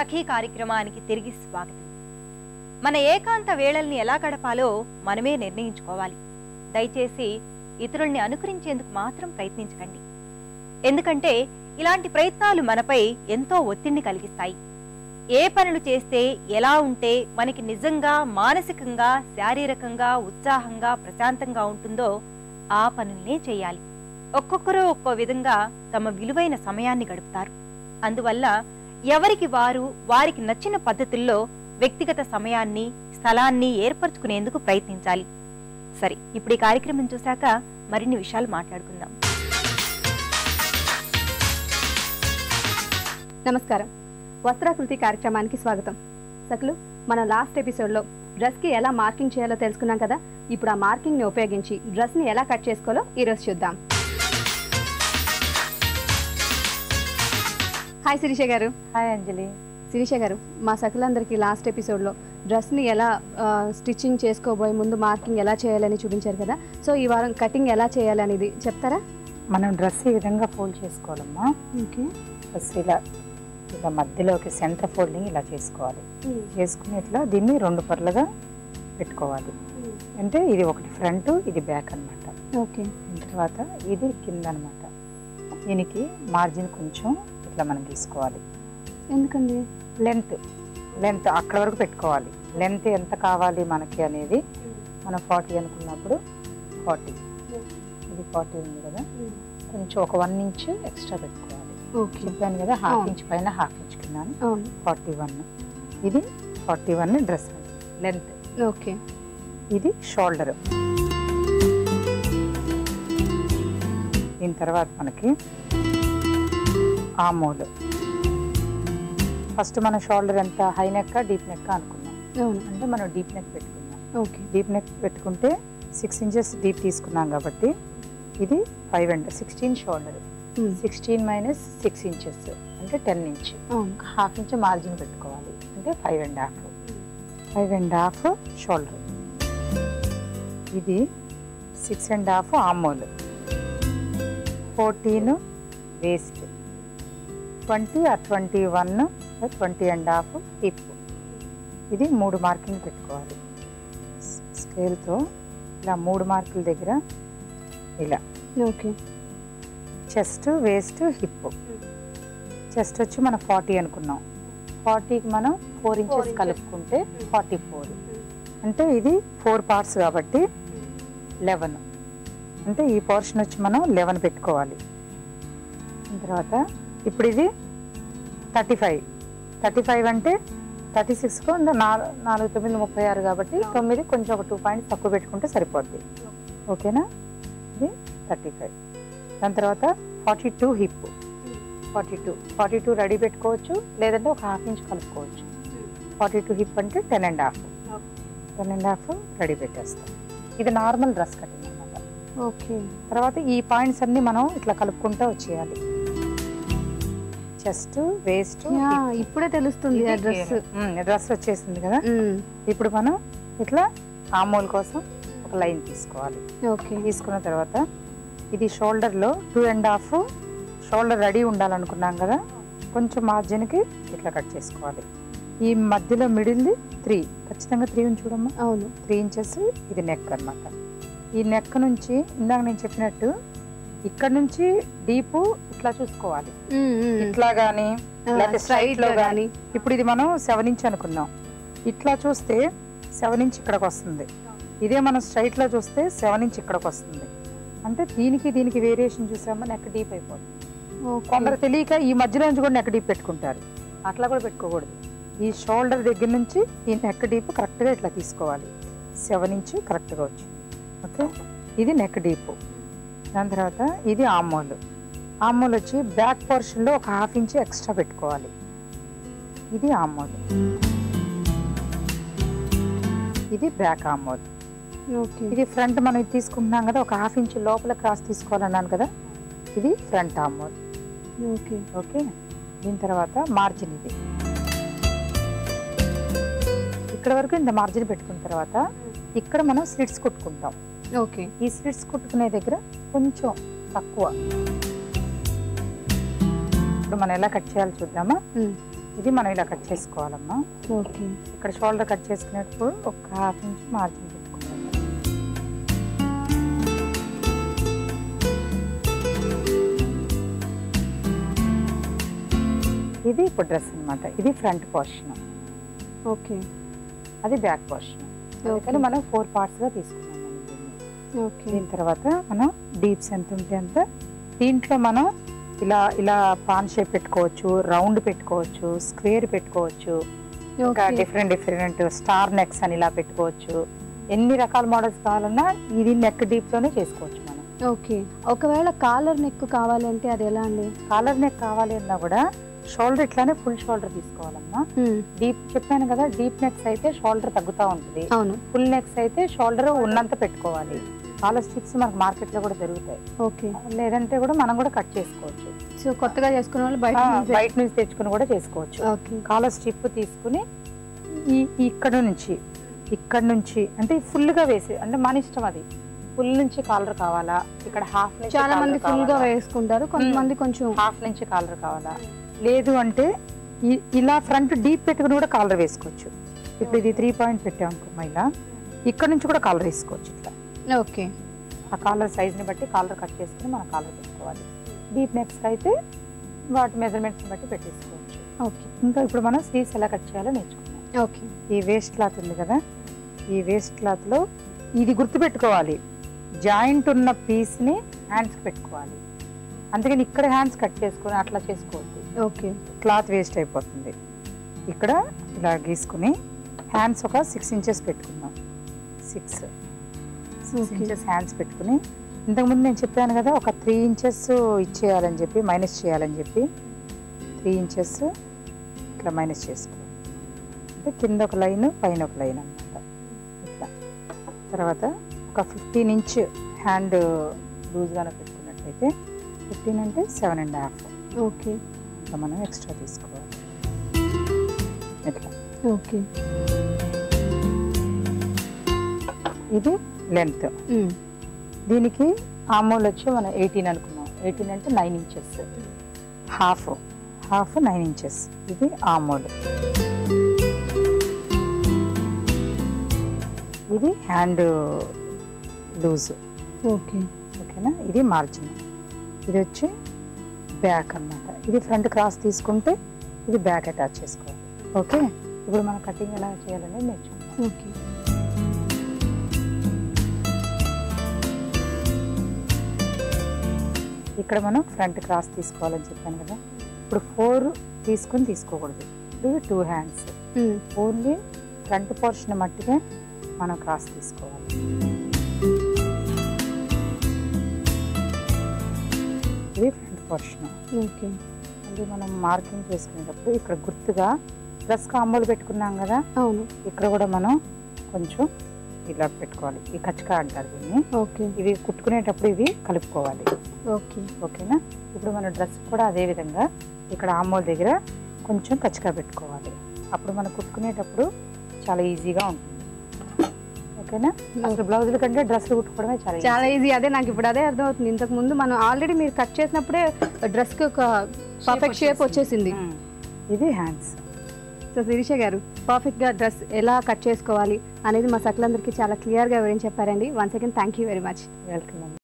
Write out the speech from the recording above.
సఖీ కార్యక్రమానికి తిరిగి స్వాగతం. మన ఏకాంత వేళల్ని ఎలా గడపాలో మనమే నిర్ణయించుకోవాలి. దయచేసి ఇతరుల్ని అనుకరించేందుకు మాత్రం ప్రయత్నించకండి. ఎందుకంటే ఇలాంటి ప్రయత్నాలు మనపై ఎంతో ఒత్తిడిని కలిగిస్తాయి. ఏ పనులు చేస్తే ఎలా ఉంటే మనకి నిజంగా మానసికంగా శారీరకంగా ఉత్సాహంగా ప్రశాంతంగా ఉంటుందో ఆ పనుల్నే చేయాలి. ఒక్కొక్కరు ఒక్కో విధంగా తమ విలువైన సమయాన్ని గడుపుతారు. అందువల్ల ఎవరికి వారు వారికి నచ్చిన పద్ధతుల్లో వ్యక్తిగత సమయాన్ని స్థలాన్ని ఏర్పరచుకునేందుకు ప్రయత్నించాలి. సరే ఇప్పుడు ఈ కార్యక్రమం చూశాక మరిన్ని విషయాలు మాట్లాడుకుందాం. నమస్కారం. వస్త్రాకృతి కార్యక్రమానికి స్వాగతం. సకులు మన లాస్ట్ ఎపిసోడ్లో డ్రెస్కి ఎలా మార్కింగ్ చేయాలో తెలుసుకున్నాం కదా? ఇప్పుడు ఆ మార్కింగ్ని ఉపయోగించి డ్రెస్ని ఎలా కట్ చేసుకోవాలో ఈరోజు చూద్దాం. హాయ్ శిరీష గారు. హాయ్ అంజలి. శిరీష గారు మా సకులందరికీ లాస్ట్ ఎపిసోడ్లో డ్రెస్ని ఎలా స్టిచ్చింగ్ చేసుకోబోయే ముందు మార్కింగ్ ఎలా చేయాలని చూపించారు కదా? సో ఈ వారం కటింగ్ ఎలా చేయాలి అనేది చెప్తారా? మనం డ్రెస్ ఈ విధంగా ఫోల్డ్ చేసుకోవాలమ్మా. ఓకే. ఫస్ట్ ఇలా ఇలా మధ్యలోకి సెంటర్ ఫోల్డింగ్ ఇలా చేసుకోవాలి. చేసుకుని ఇట్లా దీన్ని రెండు పర్లుగా పెట్టుకోవాలి. అంటే ఇది ఒకటి ఫ్రంట్ ఇది బ్యాక్ అన్నమాట. ఓకే. తర్వాత ఇది కింద అన్నమాట దీనికి మార్జిన్ కొంచెం ఇట్లా మనం గీసుకోవాలి ఎందుకండి? లెంత్ లెంత్ అక్కడ వరకు పెట్టుకోవాలి. లెంత్ ఎంత కావాలి మనకి అనేది మనం ఫార్టీ అనుకున్నప్పుడు ఫార్టీ. ఇది ఫార్టీ ఉంది కదా? కొంచెం ఒక వన్ ఇంచ్ ఎక్స్ట్రా పెట్టుకోవాలి. ఓకే. చెప్పాను కదా హాఫ్. ఇంచ్ పైన హాఫ్ ఇంచ్ కింద ఫార్టీ వన్. ఇది forty one dress length. Okay. ఇది షోల్డర్. దీని తర్వాత మనకి ఆమోలు ఫస్ట్ మన షోల్డర్ ఎంత? హై నెక్ డీప్ నెక్ అనుకున్నాం అంటే మనం డీప్ నెక్ పెట్టుకున్నాం ఓకే. డీప్ నెక్ పెట్టుకుంటే సిక్స్ ఇంచెస్ డీప్ తీసుకున్నాం కాబట్టి ఇది five and sixteen shoulder. Sixteen minus six inches అంటే ten inch. Half inch margin పెట్టుకోవాలి. అంటే five and half. Five and half shoulder. ఇది six and half armhole fourteen waist twenty ఆ twenty one twenty and half hip ఇది మూడు marking పెట్టుకోవాలి. స్కేల్తో ఇలా మూడు మార్కుల దగ్గర ఇలా. Okay. Chest waist hip. Chest వచ్చి మనం ఫార్టీ అనుకున్నాం. ఫార్టీకి మనం ఫోర్ ఇంచెస్. కలుపుకుంటే ఫార్టీ ఫోర్. అంటే ఇది ఫోర్ పార్ట్స్ కాబట్టి లెవెన్. అంటే ఈ పోర్షన్ వచ్చి మనం లెవెన్ పెట్టుకోవాలి. తర్వాత ఇప్పుడు ఇది థర్టీ ఫైవ్. థర్టీ ఫైవ్ అంటే థర్టీ సిక్స్కు నాలుగు నాలుగు తొమ్మిది ముప్పై ఆరు కాబట్టి తొమ్మిది కొంచెం ఒక టూ పాయింట్స్ తక్కువ పెట్టుకుంటే సరిపోద్ది. ఓకేనా? ఇది థర్టీ ఫైవ్. దాని తర్వాత forty two hip. Forty two. Forty two ready పెట్టుకోవచ్చు లేదంటే ఒక హాఫ్ ఇంచ్ కలుపుకోవచ్చు. ఫార్టీ టూ హిప్ అంటే ten and half. Ten and half ready పెట్టేస్తాం. ఇది నార్మల్ డ్రెస్ కటింగ్ అనమాట ఓకే. తర్వాత ఈ పాయింట్స్ అన్ని మనం ఇట్లా కలుపుకుంటూ వచ్చేయాలి. చెస్ట్ వేస్ట్ ఇప్పుడే తెలుస్తుంది ఆ డ్రెస్. డ్రెస్ వచ్చేసింది కదా? ఇప్పుడు మనం ఇట్లా ఆమోల్ కోసం ఒక లైన్ తీసుకోవాలి. ఓకే. తీసుకున్న తర్వాత ఇది షోల్డర్లో two and half shoulder ready ఉండాలనుకున్నాం కదా? కొంచెం మార్జిన్కి ఇట్లా కట్ చేసుకోవాలి. ఈ మధ్యలో మిడిల్ది త్రీ. ఖచ్చితంగా త్రీ ఉంది చూడమ్మా. అవును. త్రీ ఇంచెస్ ఇది నెక్ అన్నమాట. ఈ నెక్ నుంచి ఇందాక నేను చెప్పినట్టు ఇక్కడ నుంచి డీప్ ఇట్లా చూసుకోవాలి. ఇట్లా లేకపోతే స్ట్రైట్లో కానీ ఇప్పుడు ఇది మనం సెవెన్ ఇంచ్ అనుకున్నాం. ఇట్లా చూస్తే సెవెన్ ఇంచ్ ఇక్కడికి వస్తుంది. ఇదే మనం straight లో చూస్తే సెవెన్ ఇంచ్ ఇక్కడికి వస్తుంది. అంటే దీనికి దీనికి వేరియేషన్ చూసామా? నెక్ డీప్ అయిపోతుంది. కొందరు తెలియక ఈ మధ్యలో నుంచి కూడా నెక్ డీప్ పెట్టుకుంటారు. అట్లా కూడా పెట్టుకోకూడదు. ఈ షోల్డర్ దగ్గర నుంచి ఈ నెక్ డీప్ కరెక్ట్గా ఇట్లా తీసుకోవాలి. సెవెన్ ఇంచ్ కరెక్ట్గా వచ్చింది. ఓకే ఇది నెక్ డీప్ దాని తర్వాత ఇది ఆమోల్ ఆమోల్ వచ్చి బ్యాక్ పోర్షన్లో ఒక హాఫ్ ఇంచ్ ఎక్స్ట్రా పెట్టుకోవాలి. ఇది ఆమోల్ ఇది బ్యాక్ ఆమోల్ ఓకే. ఇది ఫ్రంట్ మనం తీసుకుంటున్నాం కదా ఒక హాఫ్ ఇంచ్ లోపల క్రాస్ తీసుకోవాలన్నాను కదా ఇది ఫ్రంట్ ఆమోల్ ఓకే. ఓకే? దీని తర్వాత మార్జిన్ ఇది. ఇక్కడ వరకు ఇంత మార్జిన్ పెట్టుకున్న తర్వాత ఇక్కడ మనం స్లిట్స్ కుట్టుకుంటాం. ఓకే. ఈ స్లిట్స్ కుట్టుకునే దగ్గర కొంచెం తక్కువ. ఇప్పుడు మనం ఎలా కట్ చేయాలో చూద్దామా? ఇది మనం ఇలా కట్ చేసుకోవాలమ్మా. ఓకే. ఇక్కడ షోల్డర్ కట్ చేసుకునేటప్పుడు ఒక హాఫ్ ఇంచ్ మార్జిన్ పెట్టుకోవాలి ఇది ఇప్పుడు డ్రెస్ అన్నమాట. ఇది ఫ్రంట్ పోర్షన్. ఓకే. అది బ్యాక్ పోర్షన్. మనం ఫోర్ పార్ట్స్గా తీసుకున్నాం దీని తర్వాత మనం డీప్స్ ఎంత ఉంటే అంత దీంట్లో మనం ఇలా ఇలా పాన్ షేప్ పెట్టుకోవచ్చు రౌండ్ పెట్టుకోవచ్చు స్క్వేర్ పెట్టుకోవచ్చు ఇంకా డిఫరెంట్ డిఫరెంట్ స్టార్ నెక్స్ అని ఇలా పెట్టుకోవచ్చు. ఎన్ని రకాల మోడల్స్ కావాలన్నా ఇది నెక్ డీప్లోనే చేసుకోవచ్చు మనం. ఓకే. ఒకవేళ కాలర్ నెక్ కావాలంటే అది ఎలా అండి? కాలర్ నెక్ కావాలి అన్నా కూడా షోల్డర్ ఇట్లానే ఫుల్ షోల్డర్ తీసుకోవాలమ్మా. డీప్ చెప్పాను కదా డీప్ నెక్స్ అయితే షోల్డర్ తగ్గుతూ ఉంటుంది. అవును. ఫుల్ నెక్స్ అయితే షోల్డర్ ఉన్నంత పెట్టుకోవాలి. కాలర్ స్టిప్స్ మనకు మార్కెట్లో కూడా దొరుకుతాయి. ఓకే. లేదంటే కూడా మనం కూడా కట్ చేసుకోవచ్చు. సో కొత్తగా చేసుకున్న వాళ్ళు బయట నుంచే- బయట నుంచి తెచ్చుకుని కూడా చేసుకోవచ్చు. కాలర్ స్ట్రిప్ తీసుకుని ఈ ఇక్కడ నుంచి ఇక్కడ నుంచి అంటే ఫుల్గా వేసి అంటే మన ఇష్టం అది. ఫుల్ నుంచి కాలర్ కావాలా? ఇక్కడ హాఫ్ నుంచి చాలా మంది collar ఫుల్గా కావాలా? వేసుకుంటారు. కొంతమంది కొంచెం హాఫ్ నుంచి కాలర్ కావాలా? లేదు అంటే ఇలా ఫ్రంట్ డీప్ పెట్టుకుని కూడా కాలర్ వేసుకోవచ్చు. ఇప్పుడు ఇది త్రీ పాయింట్ పెట్టాం అనుకో ఇలా ఇక్కడ నుంచి కూడా కాలర్ వేసుకోవచ్చు ఇట్లా. ఓకే. ఆ కాలర్ సైజ్ని బట్టి కాలర్ కట్ చేసుకుని మనం కాలర్ పెట్టుకోవాలి. డీప్ నెక్స్ట్ అయితే వాటి మెజర్మెంట్స్ని బట్టి పెట్టేసుకోవచ్చు. ఓకే. ఇంకా ఇప్పుడు మనం స్లీవ్స్ ఎలా కట్ చేయాలో నేర్చుకున్నాం ఓకే. ఈ వేస్ట్ క్లాత్ ఉంది కదా ఈ వేస్ట్ క్లాత్లో ఇది గుర్తుపెట్టుకోవాలి. జాయింట్ ఉన్న పీస్ని హ్యాండ్స్కి పెట్టుకోవాలి. అందుకని ఇక్కడ హ్యాండ్స్ కట్ చేసుకొని అట్లా చేసుకోవద్దు. ఓకే. క్లాత్ వేస్ట్ అయిపోతుంది. ఇక్కడ ఇలా గీసుకుని హ్యాండ్స్ ఒక సిక్స్ ఇంచెస్ పెట్టుకుందాం. Six six. ఇంచెస్ హ్యాండ్స్ పెట్టుకుని ఇంతకుముందు నేను చెప్పాను కదా ఒక త్రీ ఇంచెస్ ఇచ్చేయాలని చెప్పి మైనస్ చేయాలని చెప్పి త్రీ ఇంచెస్ ఇట్లా మైనస్ చేసుకోవాలి అంటే కింద ఒక లైన్ పైన ఒక లైన్ అన్నమాట. ఇట్లా. తర్వాత ఒక ఫిఫ్టీన్ ఇంచ్ హ్యాండ్ లూజ్గానే పెట్టుకున్నట్లయితే ఫిఫ్టీన్ అంటే సెవెన్ అండ్ హాఫ్ ఓకే ఇంకా మనం ఎక్స్ట్రా తీసుకోవాలి. ఇట్లా. ఓకే ఇది లెంత్. దీనికి ఆమూల్ వచ్చి మనం ఎయిటీన్ అనుకున్నాం. ఎయిటీన్ అంటే nine inches. Half. Half nine inches. ఇది ఆమూల్ ఇది హ్యాండ్ లూజ్. ఓకే. ఓకేనా? ఇది మార్జిన్. ఇది వచ్చి బ్యాక్ అన్నమాట. ఇది ఫ్రంట్ క్రాస్ తీసుకుంటే ఇది బ్యాక్ అటాచ్ చేసుకోవాలి. ఓకే? ఇప్పుడు మనం కటింగ్ ఎలా చేయాలనేది నేర్చుకుందాం. ఓకే. ఇక్కడ మనం ఫ్రంట్ క్రాస్ తీసుకోవాలని చెప్పాను కదా. ఇప్పుడు ఫోర్ తీసుకుని తీసుకోకూడదు. ఇప్పుడు two hands only front portion మట్టుగా మనం క్రాస్ తీసుకోవాలి. ఇది ఫ్రంట్ పోర్షన్ ఓకే. మళ్ళీ మనం మార్కింగ్ చేసుకునేటప్పుడు ఇక్కడ గుర్తుగా ప్లస్ కాంబోలు పెట్టుకున్నాం కదా. అవును. ఇక్కడ కూడా మనం కొంచెం ఇలా పెట్టుకోవాలి. ఈ కచ్చక అంటారు దీన్ని. ఓకే. ఇవి కుట్టుకునేటప్పుడు ఇవి కలుపుకోవాలి. ఓకే. ఓకేనా? ఇప్పుడు మన డ్రెస్ కూడా అదే విధంగా ఇక్కడ ఆమోల్ దగ్గర కొంచెం కచ్చగా పెట్టుకోవాలి. అప్పుడు మనం కుట్టుకునేటప్పుడు చాలా ఈజీగా ఉంటుంది. ఓకేనా? అసలు బ్లౌజుల కంటే డ్రెస్సులు కుట్టుకోవడమే చాలా. చాలా ఈజీ. అదే నాకు ఇప్పుడు అదే అర్థమవుతుంది. ఇంతకు ముందు మనం ఆల్రెడీ మీరు కట్ చేసినప్పుడే డ్రెస్కి ఒక పర్ఫెక్ట్ షేప్ వచ్చేసింది. ఇది హ్యాండ్స్. సో శిరీష గారు పర్ఫెక్ట్గా డ్రెస్ ఎలా కట్ చేసుకోవాలి అనేది మా సకలందరికీ చాలా క్లియర్గా వివరించి చెప్పారండి. Once again thank you very much welcome